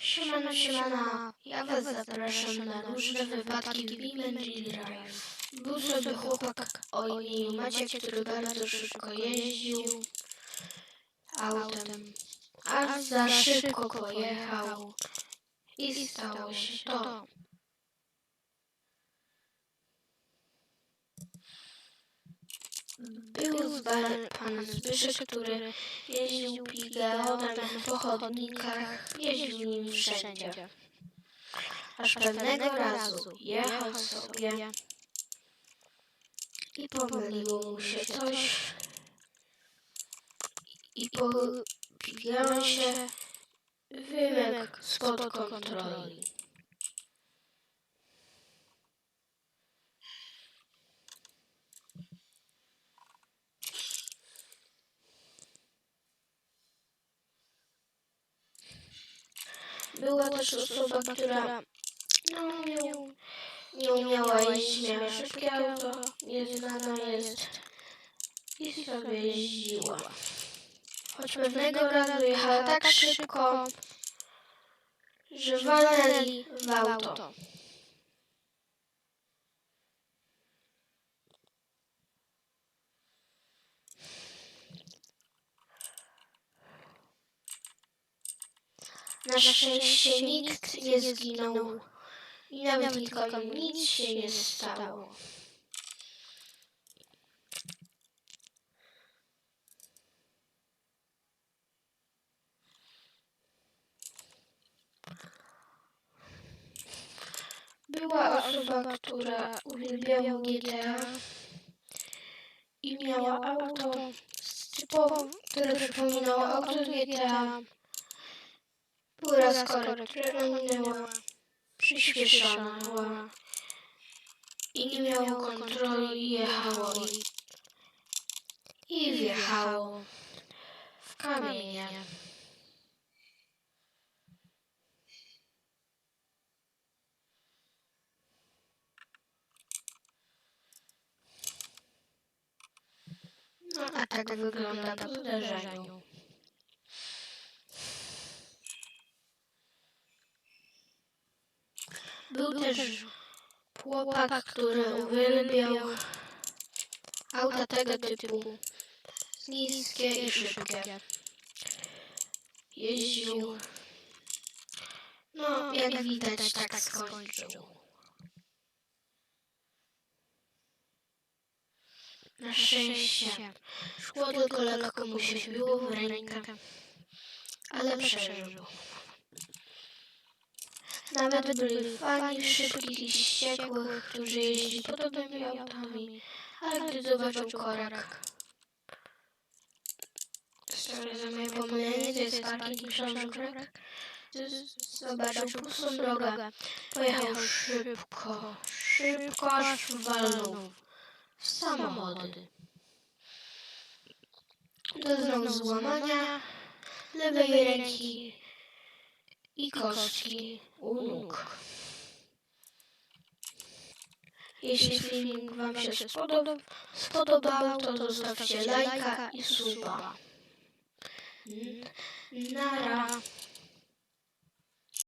Siemano, siemano, ja was zapraszam na różne wypadki w BeamNG Drive. Był sobie chłopak o imieniu Maciek, który bardzo szybko jeździł autem, a za szybko pojechał i stało się to. Był z pan Zbyszek, który jeździł pigeonem po chodnikach, jeździł nim wszędzie. Aż pewnego razu jechał sobie i pomyliło mu się coś i po pigeonsie wymyk spod kontroli. Była też osoba, która no, nie, nie umiała jeździć, miała szybkie auto, nieznana jest i sobie jeździła. Choć pewnego razu jechała tak szybko, że walnęli w auto. Na szczęście nikt nie zginął i nawet nikomu nic się nie stało. Była osoba, która uwielbiała GTA i miała auto typowo, które przypominało auto z GTA. Była raz korektura minęła, przyspieszona i nie miało kontroli i jechało i, i wjechało w kamienie. No a tak wygląda po zdarzeniu. Był też chłopak, który uwielbiał auta tego typu. Niskie i szybkie. Jeździł. No, jak widać, tak skończył. Na szczęście szło tylko lekko mu się wbiło w rękę, ale przeżył. Nawet byli fani szybkich i wściekłych, którzy jeździli podobnymi autami, ale gdy zobaczył korek, sorry za moje pomylenie, to jest parking, że korek, zobaczył pustą drogę, pojechał szybko, szybko aż walnął w samochody. Doznał złamania lewej ręki i kostki u nóg. Jeśli filmik Wam się spodobał, spodobał to zostawcie lajka i suba. Nara.